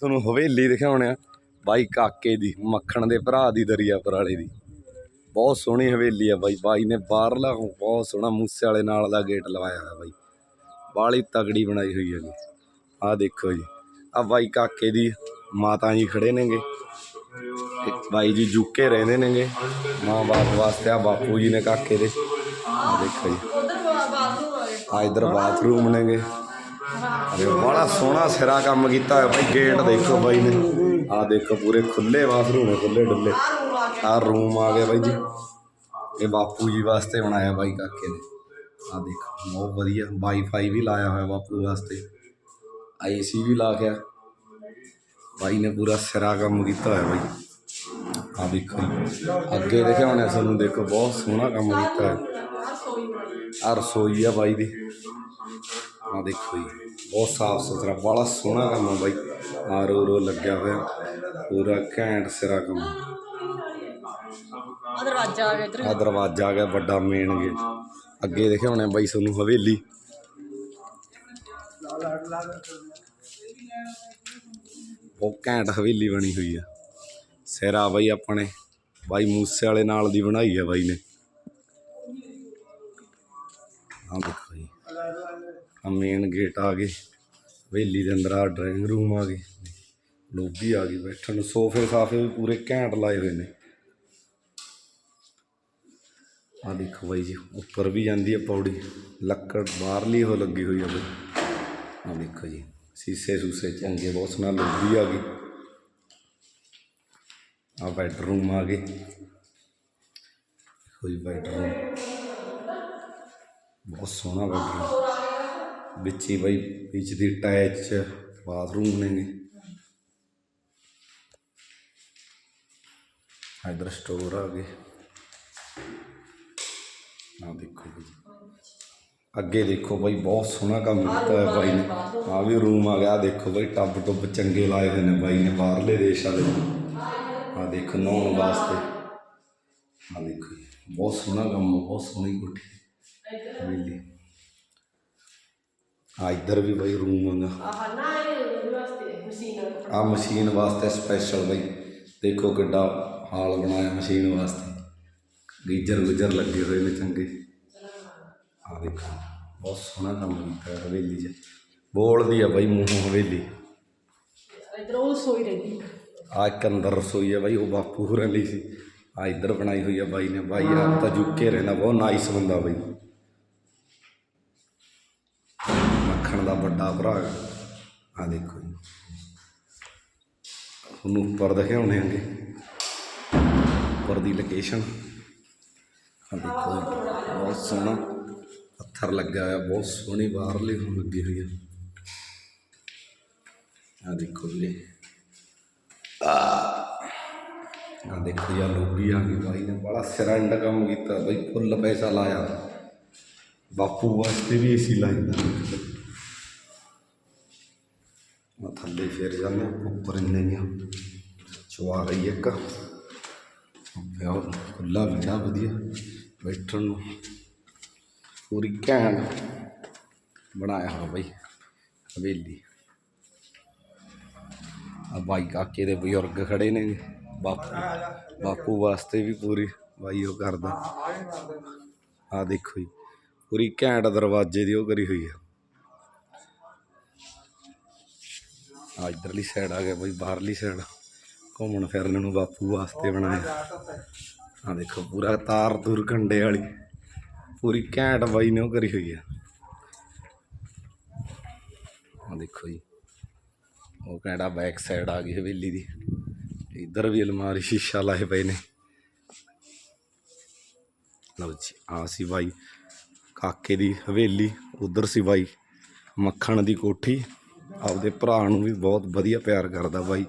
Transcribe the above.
ਤੁਹਾਨੂੰ ਹਵੇਲੀ ਦਿਖਾਉਣੇ ਆ। ਬਾਈ ਕਾਕੇ ਦੀ, ਮੱਖਣ ਦੇ ਭਰਾ ਦੀ ਦਰਿਆਪੁਰ ਵਾਲੇ ਦੀ। ਬਹੁਤ ਸੋਹਣੀ ਹਵੇਲੀ ਆ ਬਾਈ। ਬਾਈ ਨੇ ਬਾਹਰਲਾ ਬਹੁਤ ਸੋਹਣਾ ਮੂਸੇ ਵਾਲੇ ਨਾਲ ਦਾ ਗੇਟ ਲਵਾਇਆ ਹੈ ਬਾਈ। ਬਾਲੀ ਤਗੜੀ ਬਣਾਈ ਹੋਈ ਹੈ ਜੀ ਆ ਦੇਖੋ ਜੀ। ਆ ਬਾਈ ਕਾਕੇ ਦੀ ਮਾਤਾ ਜੀ ਖੜੇ ਨੇਗੇ। ਬਾਈ ਜੀ ਜੁਕੇ ਰਹਿੰਦੇ ਨੇਗੇ। ਮਾਂ ਬਾਪ ਵਾਸਤੇ ਆ ਬਾਪੂ ਜੀ ਨੇ ਕਾਕੇ ਦੇ। ਦੇਖੋ ਜੀ। ਆ ਇਧਰ ਬਾਥਰੂਮ ਨੇਗੇ। ਅਰੇ ਬੜਾ ਸੋਹਣਾ ਸਿਰਾ ਕੰਮ ਕੀਤਾ ਹੋਇਆ ਬਾਈ ਗੇਟ ਦੇਖੋ ਬਾਈ ਨੇ। ਆ ਦੇਖੋ ਪੂਰੇ ਖੁੱਲੇ ਬਾਥਰੂਮ ਹੈ ਖੁੱਲੇ ਡੁੱਲੇ। ਆ ਰੂਮ ਆ ਗਿਆ ਬਾਈ ਜੀ। ਇਹ ਬਾਪੂ ਜੀ ਵਾਸਤੇ ਬਣਾਇਆ ਬਾਈ ਕਾਕੇ ਨੇ। ਆ ਦੇਖੋ, ਬਹੁਤ ਵਧੀਆ। ਵਾਈਫਾਈ ਵੀ ਲਾਇਆ ਹੋਇਆ ਬਾਪੂ ਵਾਸਤੇ। ਏਸੀ ਵੀ ਲਾ ਗਿਆ ਬਾਈ ਨੇ ਪੂਰਾ ਸਿਰਾ ਕੰਮ ਕੀਤਾ ਹੋਇਆ ਬਾਈ। ਆ ਦੇਖੋ ਜੀ। ਅੱਗੇ ਦਿਖਾਉਣੇ ਸਾਨੂੰ ਦੇਖੋ, ਬਹੁਤ ਸੋਹਣਾ ਕੰਮ ਕੀਤਾ ਹੈ ਆ ਰਸੋਈ ਆ ਬਾਈ ਦੀ। ਆ ਦੇਖੋ ਜੀ ਬਹੁਤ ਸਾਫ਼ ਸੁਥਰਾ ਬੜਾ ਸੋਹਣਾ ਕੰਮ ਆ ਬਾਈ। ਆ ਰੋ ਰੋ ਲੱਗਿਆ ਹੋਇਆ ਪੂਰਾ ਘੈਂਟ ਸਿਰਾ ਕੰਮ। ਆ ਦਰਵਾਜ਼ਾ ਆ ਗਿਆ ਇੱਧਰ। ਆ ਦਰਵਾਜ਼ਾ ਆ ਗਿਆ ਵੱਡਾ ਮੇਨ ਗੇਟ ਅੱਗੇ ਦੇਖੇ ਹੋਣੇ ਬਾਈ ਤੁਹਾਨੂੰ ਹਵੇਲੀ। ਉਹ ਘੈਂਟ ਹਵੇਲੀ ਬਣੀ ਹੋਈ ਆ। ਸਿਰਾ ਬਾਈ ਆਪਣੇ ਬਾਈ ਮੂਸੇ ਵਾਲੇ ਨਾਲ ਦੀ ਬਣਾਈ ਆ ਬਾਈ ਨੇ। ਜੀ ਆ ਮੇਨ ਗੇਟ ਆ ਗਏ ਹਵੇਲੀ ਦੇ ਅੰਦਰ ਆ ਡਰਾਇੰਗ ਰੂਮ ਆ ਗਏ ਲੋਬੀ ਆ ਗਈ ਬੈਠਣ ਨੂੰ। ਸੋਫੇ ਸਾਫੇ ਵੀ ਪੂਰੇ ਘੈਂਟ ਲਾਏ ਹੋਏ ਨੇ। ਆ ਦੇਖੋ ਬਾਈ ਜੀ, ਉੱਪਰ ਵੀ ਜਾਂਦੀ ਹੈ ਪੌੜੀ। ਲੱਕੜ ਬਾਹਰਲੀ ਉਹ ਲੱਗੀ ਹੋਈ ਹੈ ਬਈ। ਆ ਦੇਖੋ ਜੀ, ਸੀਸੇ ਸੂਸੇ ਚੰਗੇ, ਬਹੁਤ ਸੋਹਣਾ ਲੋਬੀ ਆ ਗਈ। ਆ ਬੈਡਰੂਮ ਆ ਗਏ ਦੇਖੋ ਬੈਡਰੂਮ ਬਹੁਤ ਸੋਹਣਾ ਬੈਡਰੂਮ ਵਿੱਚ ਹੀ ਬਾਈ ਵਿੱਚ ਦੀ ਅਟੈਚ ਬਾਥਰੂਮ ਨੇਗੇ ਇਧਰ ਸਟੋਰ ਆ ਗਏ ਆ ਦੇਖੋ ਜੀ। ਅੱਗੇ ਦੇਖੋ ਬਾਈ ਬਹੁਤ ਸੋਹਣਾ ਕੰਮ ਕੀਤਾ ਹੈ ਬਾਈ ਨੇ। ਆ ਵੀ ਰੂਮ ਆ ਗਿਆ। ਦੇਖੋ ਬਾਈ ਟੱਬ ਟੁੱਬ ਚੰਗੇ ਲਾਏ ਹੋਏ ਨੇ ਬਾਈ ਨੇ ਬਾਹਰਲੇ ਦੇਸ਼ ਵਾਲੇ। ਆ ਦੇਖੋ ਨਹਾਉਣ ਵਾਸਤੇ। ਆ ਦੇਖੋ ਬਹੁਤ ਸੋਹਣਾ ਕੰਮ ਬਹੁਤ ਸੋਹਣੀ ਕੋਠੀ। ਹਵੇਲੀ ਆ ਇੱਧਰ ਵੀ ਬਾਈ ਰੂਮ ਆਗਾ ਆਹ ਨਾ ਇਹ ਵਾਸਤੇ ਮਸ਼ੀਨ ਆ ਮਸ਼ੀਨ ਵਾਸਤੇ ਸਪੈਸ਼ਲ ਬਈ। ਦੇਖੋ ਕਿੱਡਾ ਹਾਲ ਬਣਾਇਆ ਮਸ਼ੀਨ ਵਾਸਤੇ। ਗੀਜਰ ਗੁਜਰ ਲੱਗੇ ਹੋਏ ਨੇ ਚੰਗੇ। ਆ ਦੇਖੋ ਬਹੁਤ ਸੋਹਣਾ ਕੰਮ ਕੀਤਾ ਹਵੇਲੀ 'ਚ। ਬੋਲਦੀ ਆ ਬਈ ਮੂੰਹੋਂ ਹਵੇਲੀ। ਇੱਧਰ ਉਹ ਸੋਈ ਰਹਿੰਦੀ। ਆ ਇੱਕ ਅੰਦਰ ਰਸੋਈ ਆ ਬਾਈ ਉਹ ਬਾਪੂ ਹੋਰਾਂ ਲਈ ਸੀ। ਆ ਇੱਧਰ ਬਣਾਈ ਹੋਈ ਆ ਬਾਈ ਨੇ। ਬਾਈ ਆਪ ਤਾਂ ਜੁੱਕੇ ਰਹਿੰਦਾ ਬਹੁਤ ਨਾਈਸ ਬੰਦਾ ਬਾਈ ਮੱਖਣ ਦਾ ਵੱਡਾ ਭਰਾ ਆ ਦੇਖੋ ਜੀ। ਤੁਹਾਨੂੰ ਉੱਪਰ ਦਿਖਾਉਣੇ ਆਂਗੇ ਉੱਪਰ ਦੀ ਲੋਕੇਸ਼ਨ ਆ ਦੇਖੋ ਜੀ, ਬਹੁਤ ਸੋਹਣਾ ਪੱਥਰ ਲੱਗਿਆ ਹੋਇਆ ਬਹੁਤ ਸੋਹਣੀ ਬਾਹਰਲੀ ਹੁਣ ਲੱਗੀ ਹੋਈ ਹੈ ਆ ਦੇਖੋ ਜੀ ਆ ਦੇਖੋ ਯਾਰ ਲੋਬੀ ਆ ਗਈ। ਬਾਈ ਨੇ ਬੜਾ ਸਿਰੰਡ ਕੰਮ ਕੀਤਾ। ਬਈ ਫੁੱਲ ਪੈਸਾ ਲਾਇਆ। ਬਾਪੂ ਵਾਸਤੇ ਵੀ ਏਸੀ ਲਾਇਆ ਮੈਂ ਥੱਲੇ ਫਿਰ ਜਾਂਦੇ ਹਾਂ, ਉੱਪਰ ਇੰਨੇ ਹੀ ਆ। ਚਵਾ ਰਹੀ ਇੱਕ ਪਿਆ ਖੁੱਲਾ ਵਿਹੜਾ ਵਧੀਆ ਬੈਠਣ ਨੂੰ। ਪੂਰੀ ਘੈਂਟ ਬਣਾਇਆ ਹੋਇਆ ਬਈ ਹਵੇਲੀ। ਆ ਬਾਈ ਕਾਕੇ ਦੇ ਬਜ਼ੁਰਗ ਖੜੇ ਨੇ। ਬਾਪੂ ਬਾਪੂ ਵਾਸਤੇ ਵੀ ਪੂਰੀ ਬਾਈ ਉਹ ਕਰਦਾ। ਆ ਦੇਖੋ ਜੀ ਪੂਰੀ ਘੈਂਟ ਦਰਵਾਜ਼ੇ ਦੀ ਉਹ ਕਰੀ ਹੋਈ ਆ। ਆ ਇਧਰਲੀ ਸਾਈਡ ਆ ਗਿਆ ਬਾਈ, ਬਾਹਰਲੀ ਸਾਈਡ ਘੁੰਮਣ ਫਿਰਨ ਨੂੰ ਬਾਪੂ ਵਾਸਤੇ ਬਣਾਇਆ। ਆ ਦੇਖੋ, ਪੂਰਾ ਤਾਰ ਤੂਰ ਕੰਡੇ ਵਾਲੀ। ਪੂਰੀ ਘੈਂਟ ਬਾਈ ਨੇ ਉਹ ਕਰੀ ਹੋਈ ਆ। ਆ ਦੇਖੋ ਜੀ, ਉਹ ਕਹਿੰਦਾ ਬੈਕ ਸਾਈਡ ਆ ਗਈ ਹਵੇਲੀ ਦੀ। ਇੱਧਰ ਵੀ ਅਲਮਾਰੀ, ਸ਼ੀਸ਼ਾ ਲਾਏ ਪਏ ਨੇ। ਲਓ ਜੀ, ਆ ਸੀ ਬਾਈ, ਕਾਕੇ ਦੀ ਹਵੇਲੀ, ਉਧਰ ਸੀ ਬਾਈ, ਮੱਖਣ ਦੀ ਕੋਠੀ। ਆਪਦੇ ਭਰਾ ਨੂੰ ਵੀ ਬਹੁਤ ਵਧੀਆ ਪਿਆਰ ਕਰਦਾ ਬਾਈ।